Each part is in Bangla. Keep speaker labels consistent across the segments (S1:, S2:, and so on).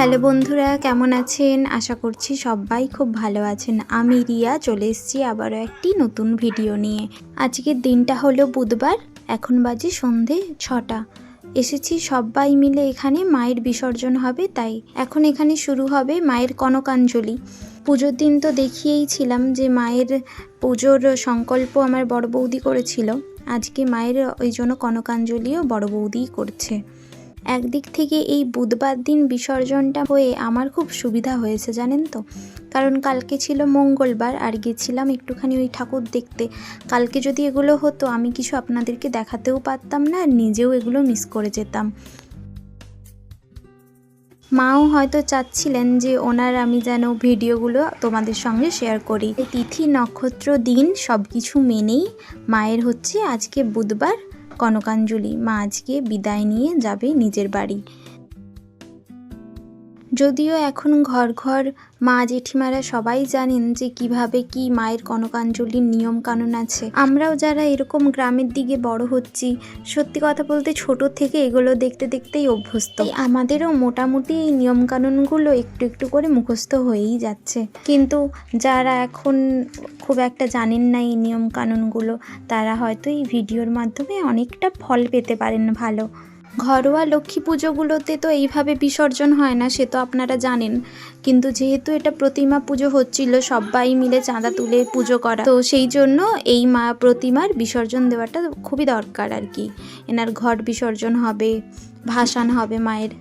S1: হ্যালো বন্ধুরা, কেমন আছেন? আশা করছি সবাই খুব ভালো আছেন। আমি রিয়া, চলে এসেছি আবারও একটি নতুন ভিডিও নিয়ে। আজকের দিনটা হলো বুধবার, এখন বাজে সন্ধে ছটা। এসেছি সবাই মিলে এখানে, মায়ের বিসর্জন হবে, তাই এখন এখানে শুরু হবে মায়ের কনকাঞ্জলি। পুজোর দিন তো দেখিয়েই ছিলাম যে মায়ের পুজোর সংকল্প আমার বড় বৌদি করেছিল। আজকে মায়ের ওই জন্য কনকাঞ্জলিও বড় বৌদিই করছে। একদিক থেকে এই বুধবার দিন বিসর্জনটা হয়ে আমার খুব সুবিধা হয়েছে, জানেন তো? কারণ কালকে ছিল মঙ্গলবার আর গেছিলাম একটুখানি ওই ঠাকুর দেখতে। কালকে যদি এগুলো হতো, আমি কিছু আপনাদেরকে দেখাতেও পারতাম না আর নিজেও এগুলো মিস করে যেতাম। মাও হয়তো চাচ্ছিলেন যে ওনার আমি যেন ভিডিওগুলো তোমাদের সঙ্গে শেয়ার করি। তিথি নক্ষত্র দিন সব কিছু মেনেই মায়ের হচ্ছে আজকে বুধবার। কনকাঞ্জলি। মা আজকে বিদায় নিয়ে যাবে নিজের বাড়ি। যদিও এখন ঘর ঘর মা জেঠিমারা সবাই জানেন যে কীভাবে কি মায়ের কনকাঞ্জলির নিয়ম কানুন আছে। আমরাও যারা এরকম গ্রামের দিকে বড় হচ্ছি, সত্যি কথা বলতে ছোট থেকে এগুলো দেখতে দেখতেই অভ্যস্ত। আমাদেরও মোটামুটি এই নিয়ম কানুনগুলো একটু একটু করে মুখস্থ হয়েই যাচ্ছে। কিন্তু যারা এখন খুব একটা জানেন না এই নিয়ম কানুনগুলো তারা হয়তো এই ভিডিওর মাধ্যমে অনেকটা ফল পেতে পারেন ভালো। ঘরোয়া লক্ষ্মী পুজোগুলোতে তো এইভাবে বিসর্জন হয় না, সে তো আপনারা জানেন। কিন্তু যেহেতু এটা প্রতিমা পুজো হচ্ছিল, সবাই মিলে চাঁদা তুলে পুজো করা। তো সেই জন্য এই মা প্রতিমার বিসর্জন দেওয়াটা খুবই দরকার আর কি। এনার ঘট বিসর্জন হবে, ভাসান হবে মায়ের।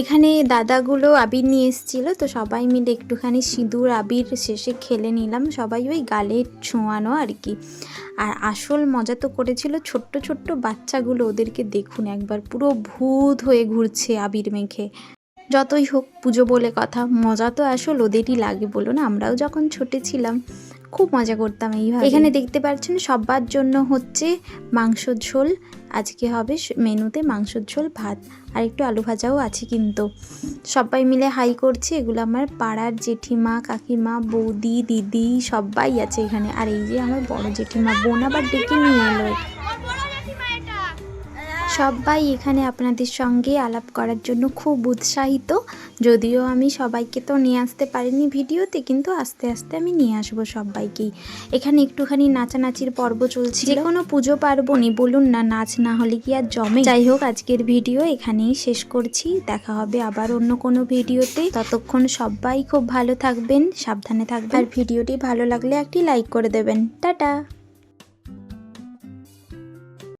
S1: এখানে দাদাগুলো আবির নিয়ে এসেছিল, তো সবাই মিলে একটুখানি সিঁদুর আবির শেষে খেলে নিলাম। সবাই ওই গালে ছোঁয়ানো আর কি। আর আসল মজা তো করেছিল ছোট্ট ছোট্ট বাচ্চাগুলো, ওদেরকে দেখুন একবার, পুরো ভূত হয়ে ঘুরছে আবির মেখে। যতই হোক পুজো বলে কথা, মজা তো আসল ওদেরই লাগে বলো না? আমরাও যখন ছোটে ছিলাম খুব মজা করতাম এইভাবে। এখানে দেখতে পাচ্ছেন সবার জন্য হচ্ছে মাংস ঝোল। আজকে হবে মেনুতে মাংস ঝোল, ভাত আর একটু আলু ভাজাও আছে কিন্তু। সবাই মিলে হাই করছে, এগুলো আমার পাড়ার জেঠিমা, কাকিমা, বৌদি, দিদি সবাই আছে এখানে। আর এই যে আমার বড় জেঠিমা, বোন আবার ডেকে নিয়ে এলো। সবাই এখানে আপনাদের সঙ্গে আলাপ করার জন্য খুব উৎসাহিত। যদিও আমি সবাইকে তো নিয়ে আসতে পারিনি ভিডিওতে, কিন্তু আস্তে আস্তে আমি নিয়ে আসব সবাইকেই। এখানে একটুখানি নাচানাচির পর্ব চলছে যে কোনো পুজো পার্বণই বলুন না, নাচ না হলে কি আর জমে? যাই হোক, আজকের ভিডিও এখানেই শেষ করছি। দেখা হবে আবার অন্য কোনো ভিডিওতে। ততক্ষণ সবাই খুব ভালো থাকবেন, সাবধানে থাকবেন। আর ভিডিওটি ভালো লাগলে একটি লাইক করে দেবেন। টাটা!